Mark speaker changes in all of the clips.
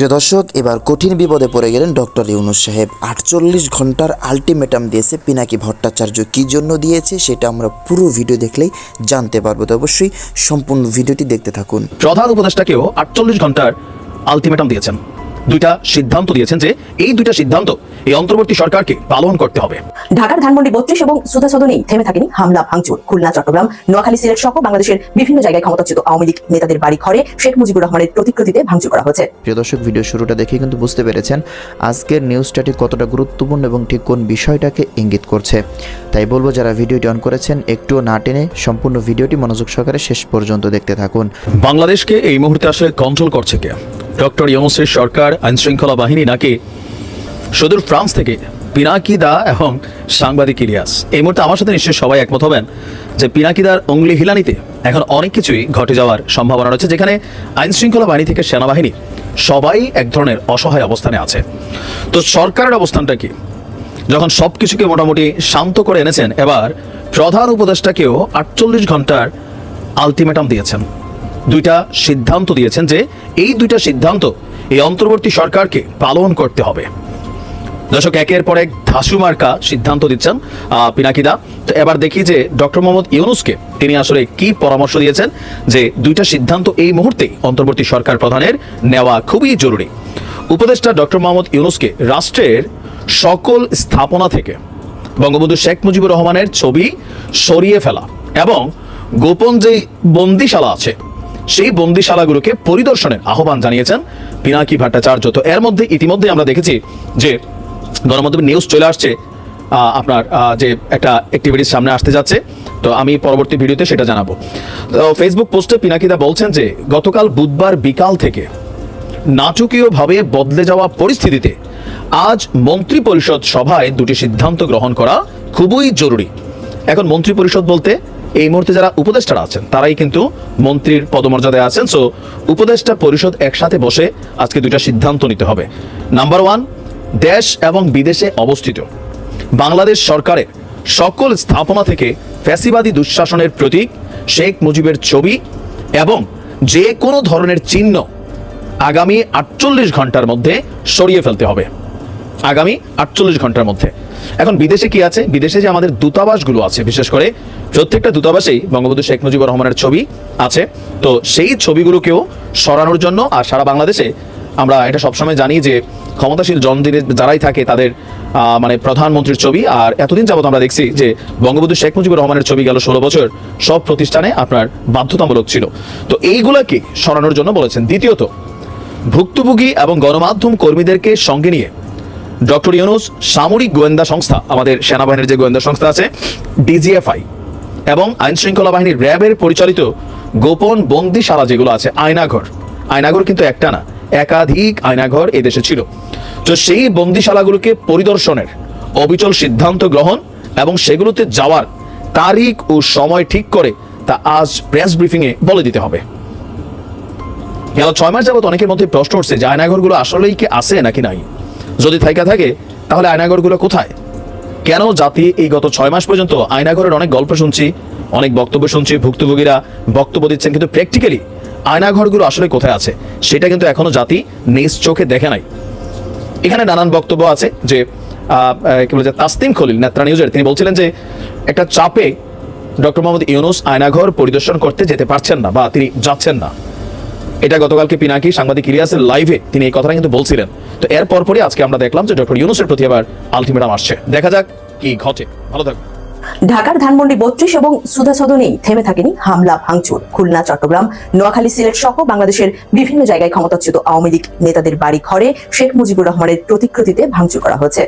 Speaker 1: প্রিয় দর্শক, এবার কঠিন বিপদে পড়ে গেলেন ডক্টর ইউনুস সাহেব। আটচল্লিশ ঘণ্টার আলটিমেটাম দিয়েছে পিনাকি ভট্টাচার্য। কী জন্য দিয়েছে সেটা আমরা পুরো ভিডিও দেখলেই জানতে পারব। তো অবশ্যই সম্পূর্ণ ভিডিওটি দেখতে থাকুন।
Speaker 2: প্রধান উপদেষ্টাকেও আটচল্লিশ ঘণ্টার আলটিমেটাম দিয়েছেন। দুইটা সিদ্ধান্ত দিয়েছেন যে এই দুইটা সিদ্ধান্ত এই অন্তর্বর্তী সরকারকে পালন করতে হবে।
Speaker 3: ঢাকার ধানমন্ডি বত্রিশ এবং সুধা সদনেই থেমে থাকেনি হামলা ভাঙচুর। খুলনা চট্টগ্রাম নোয়াখালী সিলেট সহ বাংলাদেশের বিভিন্ন জায়গায় ক্ষমতাচ্যুত আওয়ামী লীগ নেতাদের বাড়ি ঘরে শেখ মুজিবুর রহমানের প্রতিকৃতিতে ভাঙচুর করা হয়েছে।
Speaker 1: প্রিয় দর্শক ভিডিও শুরুটা দেখে কিন্তু বুঝতে পেরেছেন আজকের নিউজটাটি কতটা গুরুত্বপূর্ণ এবং ঠিক কোন বিষয়টাকে ইঙ্গিত করছে। তাই বলব যারা ভিডিওটি অন করেছেন একটুও না টেনে সম্পূর্ণ ভিডিওটি মনোযোগ সহকারে শেষ পর্যন্ত দেখতে থাকুন।
Speaker 2: বাংলাদেশকে এই মুহূর্তে আসলে কন্ট্রোল করছে কে? ডক্টর ইউনুসের সরকার আইন শৃঙ্খলা বাহিনী নাকি সুদূর ফ্রান্স থেকে পিনাকিদা এবং সাংবাদিক ইলিয়াস। এই মুহূর্তে আমার সাথে নিশ্চয়ই সবাই একমত হবেন যে পিনাকিদার অঙ্গলি হিলানিতে এখন অনেক কিছুই ঘটে যাওয়ার সম্ভাবনা রয়েছে, যেখানে আইন শৃঙ্খলা বাহিনী থেকে সেনাবাহিনী সবাই এক ধরনের অসহায় অবস্থানে আছে। তো সরকারের অবস্থানটা কি? যখন সব কিছুকে মোটামুটি শান্ত করে এনেছেন, এবার প্রধান উপদেষ্টাকেও আটচল্লিশ ঘণ্টার আলটিমেটাম দিয়েছেন। দুইটা সিদ্ধান্ত দিয়েছেন যে এই দুইটা সিদ্ধান্ত এই অন্তর্বর্তী সরকারকে পালন করতে হবে। দর্শক, একের পর এক ধাসু মার্কা সিদ্ধান্ত দিচ্ছেন পিনাকিদা তো এবার দেখি যে ডক্টর মোহাম্মদ ইউনুসকে তিনি আসলে কি পরামর্শ দিয়েছেন যে দুইটা সিদ্ধান্ত এই মুহূর্তে অন্তর্বর্তী সরকার প্রধানের নেওয়া খুবই জরুরি। উপদেষ্টা ডক্টর মোহাম্মদ ইউনুসকে রাষ্ট্রের সকল স্থাপনা থেকে বঙ্গবন্ধু শেখ মুজিবুর রহমানের ছবি সরিয়ে ফেলা এবং গোপন যে বন্দিশালা আছে সেই বন্দিশালাগুলোকে পরিদর্শনের আহ্বান জানিয়েছেন পিনাকি ভট্টাচার্য। তো এর মধ্যে ইতিমধ্যে আমরা দেখেছি যে গণমাধ্যমে নিউজ চলে আসছে আপনার যে একটা অ্যাক্টিভিটিস সামনে আসতে যাচ্ছে। তো আমি পরবর্তী ভিডিওতে সেটা জানাব। তো ফেসবুক পোস্টে পিনাকিদা বলছেন যে, গতকাল বুধবার বিকাল থেকে নাটকীয়ভাবে বদলে যাওয়া পরিস্থিতিতে আজ মন্ত্রিপরিষদ সভায় দুটি সিদ্ধান্ত গ্রহণ করা খুবই জরুরি। এখন মন্ত্রী পরিষদ বলতে এই মুহূর্তে যারা উপদেষ্টারা আছেন, তারাই কিন্তু মন্ত্রীর পদমর্যাদায় আছেন। সো উপদেষ্টা পরিষদ একসাথে বসে আজকে দুইটা সিদ্ধান্ত নিতে হবে। নাম্বার ওয়ান দেশ এবং বিদেশে অবস্থিত। বাংলাদেশ সরকারের সকল স্থাপনা থেকে ফ্যাসিবাদী দুঃশাসনের প্রতীক শেখ মুজিবের ছবি এবং যে কোনো ধরনের চিহ্ন আগামী আটচল্লিশ ঘণ্টার মধ্যে সরিয়ে ফেলতে হবে। আগামী আটচল্লিশ ঘণ্টার মধ্যে। এখন বিদেশে কি আছে? বিদেশে যে আমাদের দূতাবাসগুলো আছে, বিশেষ করে প্রত্যেকটা দূতাবাসেই বঙ্গবন্ধু শেখ মুজিবুর রহমানের ছবি আছে। তো সেই ছবিগুলোকেও সরানোর জন্য আর সারা বাংলাদেশে আমরা এটা সবসময় জানি যে ক্ষমতাশীল জনদিনে যারাই থাকে তাদের মানে প্রধানমন্ত্রীর ছবি। আর এতদিন যাবত আমরা দেখছি যে বঙ্গবন্ধু শেখ মুজিবুর রহমানের ছবি গেল ষোলো বছর। সব প্রতিষ্ঠানে আপনার বাধ্যতামূলক ছিল। তো এইগুলাকে সরানোর জন্য বলেছেন। দ্বিতীয়ত, ভুক্তভোগী এবং গণমাধ্যম কর্মীদেরকে সঙ্গে নিয়ে ডক্টর ইউনুস সামরিক গোয়েন্দা সংস্থা, আমাদের সেনাবাহিনীর যে গোয়েন্দা সংস্থা আছে ডিজিএফআই এবং আইন শৃঙ্খলা বাহিনীর র্যাবের পরিচালিত গোপন বন্দিশালা যেগুলো আছে, আয়নাঘর। আয়নাঘর কিন্তু একটা না, একাধিক আয়নাঘর এই দেশে ছিল। তো সেই বন্দিশালাগুলোকে পরিদর্শনের অবিচল সিদ্ধান্ত গ্রহণ এবং সেগুলোতে যাওয়ার তারিখ ও সময় ঠিক করে তা আজ প্রেস ব্রিফিংয়ে বলে দিতে হবে। ছয় মাস যাবত অনেকের মধ্যে প্রশ্ন উঠছে যে আয়নাঘরগুলো আসলেই কি আছে নাকি নাই? যদি থাইকা থাকে, তাহলে আয়নাঘরগুলো কোথায়? কেন জাতি এই গত ছয় মাস পর্যন্ত আয়নাঘরের অনেক গল্প শুনছি, অনেক বক্তব্য শুনছি, ভুক্তভোগীরা বক্তব্য দিচ্ছেন, কিন্তু প্র্যাকটিক্যালি আয়নাঘরগুলো আসলে কোথায় আছে? সেটা কিন্তু এখনও জাতি নিজ চোখে দেখে নাই। এখানে নানান বক্তব্য আছে যে কি বলে তাসতিম খলিল, নেত্রা নিউজের, তিনি বলছিলেন যে, একটা চাপে ডক্টর মোহাম্মদ ইউনুস আয়নাঘর পরিদর্শন করতে যেতে পারছেন না বা তিনি যাচ্ছেন না। এটা গতকালকে পিনাকি সাংবাদিক ইলিয়াসের লাইভে তিনি এই কথাটা কিন্তু বলছিলেন। তো এর পরপরই আজকে আমরা দেখলাম যে ডক্টর ইউনুসের প্রতি আবার আলটিমেটাম আসছে। দেখা যাক কি ঘটে। ভালো থাকবে
Speaker 3: ঢাকার ধানমন্ডি বত্রিশ এবং সুধা সদনেই থেমে থাকেনি হামলা, ভাঙচুর। খুলনা, চট্টগ্রাম, নোয়াখালী, সিলেট সহ বাংলাদেশের বিভিন্ন জায়গায় ক্ষমতাচ্যুত আওয়ামী লীগ নেতাদের বাড়ি ঘরে শেখ মুজিবুর রহমানের প্রতিকৃতিতে ভাঙচুর করা হয়েছে।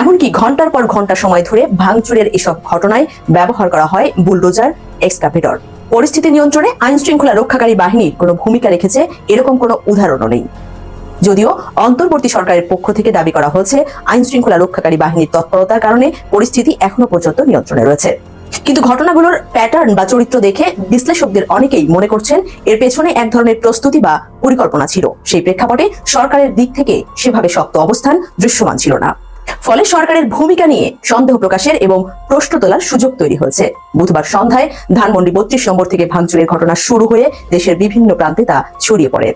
Speaker 3: এমনকি ঘণ্টার পর ঘণ্টা সময় ধরে ভাঙচুরের এসব ঘটনায় ব্যবহার করা হয় বুলডোজার, এক্সকাভেটর। পরিস্থিতি নিয়ন্ত্রণে আইন শৃঙ্খলা রক্ষাকারী বাহিনীর কোনো ভূমিকা রেখেছে, এরকম কোনো উদাহরণও নেই। যদিও অন্তর্বর্তী সরকারের পক্ষ থেকে দাবি করা হয়েছে আইন শৃঙ্খলা রক্ষাকারী বাহিনীর তৎপরতার কারণে পরিস্থিতি এখনও পর্যন্ত নিয়ন্ত্রণে রয়েছে। কিন্তু ঘটনাগুলোর প্যাটার্ন বা চরিত্র দেখে বিশ্লেষকদের অনেকেই মনে করছেন, এর পেছনে এক ধরনের প্রস্তুতি বা পরিকল্পনা ছিল। সেই প্রেক্ষাপটে সরকারের দিক থেকে সেভাবে শক্ত অবস্থান দৃশ্যমান ছিল না। ফলে সরকারের ভূমিকা নিয়ে সন্দেহ প্রকাশের এবং প্রশ্ন তোলার সুযোগ তৈরি হয়েছে। বুধবার সন্ধ্যায় ধানমন্ডি বত্রিশ নম্বর থেকে ভাঙচুরের ঘটনা শুরু হয়ে দেশের বিভিন্ন প্রান্তে তা ছড়িয়ে পড়ে।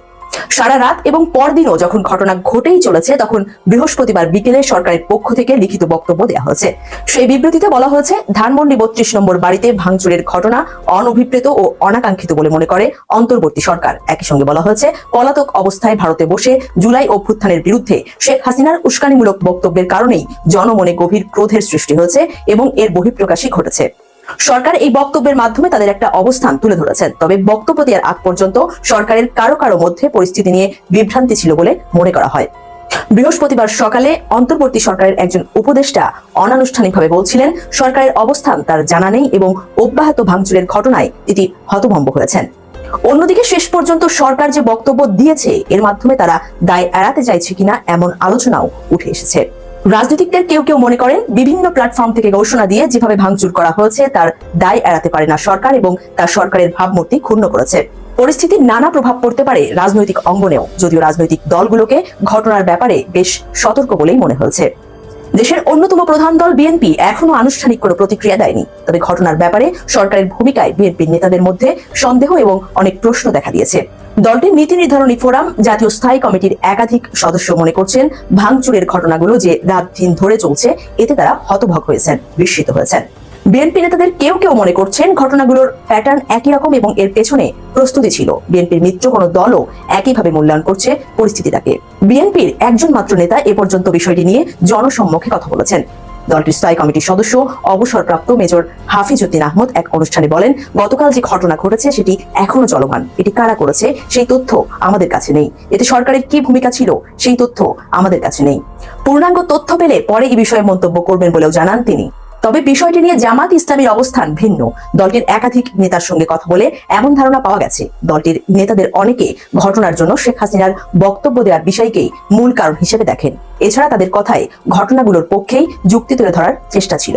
Speaker 3: সারা রাত এবং পরদিনও যখন ঘটনা ঘটেই চলেছে, তখন বৃহস্পতিবার বিকেলে সরকারের পক্ষ থেকে লিখিত বক্তব্য দেওয়া হয়েছে। সেই বিবৃতিতে বলা হয়েছে, ধানমন্ডি বত্রিশ নম্বর বাড়িতে ভাঙচুরের ঘটনা অনভিপ্রেত ও অনাকাঙ্ক্ষিত বলে মনে করে অন্তর্বর্তী সরকার। একই সঙ্গে বলা হয়েছে, পলাতক অবস্থায় ভারতে বসে জুলাই অভ্যুত্থানের বিরুদ্ধে শেখ হাসিনার উস্কানিমূলক বক্তব্যের কারণেই জনমনে গভীর ক্রোধের সৃষ্টি হয়েছে এবং এর বহিঃপ্রকাশই ঘটেছে। সরকার এই বক্তব্যের মাধ্যমে তাদের একটা অবস্থান তুলে ধরেছেন। তবে বক্তব্য দেওয়ার আগ পর্যন্ত সরকারের কারও কারও মধ্যে পরিস্থিতি নিয়ে বিভ্রান্তি ছিল বলে মনে করা হয়। বৃহস্পতিবার সকালে অন্তর্বর্তী সরকারের একজন উপদেষ্টা অনানুষ্ঠানিকভাবে বলছিলেন, সরকারের অবস্থান তার জানা নেই এবং অব্যাহত ভাঙচুরের ঘটনায় তিনি হতভম্ব হয়েছেন। অন্যদিকে শেষ পর্যন্ত সরকার যে বক্তব্য দিয়েছে, এর মাধ্যমে তারা দায় এড়াতে চাইছে কিনা এমন আলোচনাও উঠে এসেছে। রাজনীতিকদের কেউ কেউ মনে করেন বিভিন্ন প্ল্যাটফর্ম থেকে ঘোষণা দিয়ে যেভাবে ভাঙচুর করা হয়েছে, তার দায় এড়াতে পারে না সরকার এবং তার সরকারের ভাবমূর্তি ক্ষুণ্ণ করেছে। পরিস্থিতির নানা প্রভাব পড়তে পারে রাজনৈতিক অঙ্গনেও, যদিও রাজনৈতিক দলগুলোকে ঘটনার ব্যাপারে বেশ সতর্ক বলেই মনে হয়েছে। দেশের অন্যতম প্রধান দল বিএনপি এখনও আনুষ্ঠানিক কোনো প্রতিক্রিয়া দেয়নি। তবে ঘটনার ব্যাপারে সরকারের ভূমিকায় বিএনপির নেতাদের মধ্যে সন্দেহ এবং অনেক প্রশ্ন দেখা দিয়েছে। দলটির নীতি নির্ধারণী ফোরাম, জাতীয় স্থায়ী কমিটির একাধিক সদস্য মনে করছেন, ভাঙচুরের ঘটনাগুলো যে রাত দিন ধরে চলছে, এতে তারা হতভগ হয়েছেন, বিস্মিত হয়েছেন। বিএনপি নেতাদের কেউ কেউ মনে করছেন ঘটনাগুলোর প্যাটার্ন একই রকম এবং এর পেছনে প্রস্তুতি ছিল। বিএনপির মিত্র কোনো দলও একইভাবে মূল্যায়ন করছে পরিস্থিতিটাকে। বিএনপির একজন মাত্র নেতা এ পর্যন্ত বিষয়টি নিয়ে জনসম্মুখে কথা বলেছেন। দলটির স্থায়ী কমিটির সদস্য, অবসরপ্রাপ্ত মেজর হাফিজউদ্দিন আহমদ এক অনুষ্ঠানে বলেন, গতকাল যে ঘটনা ঘটেছে সেটি এখনও চলমান। এটি কারা করেছে সেই তথ্য আমাদের কাছে নেই। এতে সরকারের কি ভূমিকা ছিল সেই তথ্য আমাদের কাছে নেই। পূর্ণাঙ্গ তথ্য পেলে পরে এই বিষয়ে মন্তব্য করবেন বলেও জানান তিনি। তবে বিষয়টি নিয়ে জামাত ইসলামীর অবস্থান ভিন্ন। দলটির একাধিক নেতার সঙ্গে কথা বলে এমন ধারণা পাওয়া গেছে। দলটির নেতাদের অনেকে ঘটনার জন্য শেখ হাসিনার বক্তব্য দেওয়ার বিষয়কেই মূল কারণ হিসেবে দেখেন। এছাড়া তাদের কথায় ঘটনাগুলোর পক্ষেই যুক্তি তুলে ধরার চেষ্টা ছিল।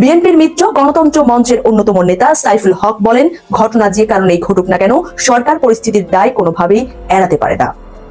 Speaker 3: বিএনপির মিত্র গণতন্ত্র মঞ্চের অন্যতম নেতা সাইফুল হক বলেন, ঘটনা যে কারণেই ঘটুক না কেন, সরকার পরিস্থিতির দায় কোনোভাবেই এড়াতে পারে না।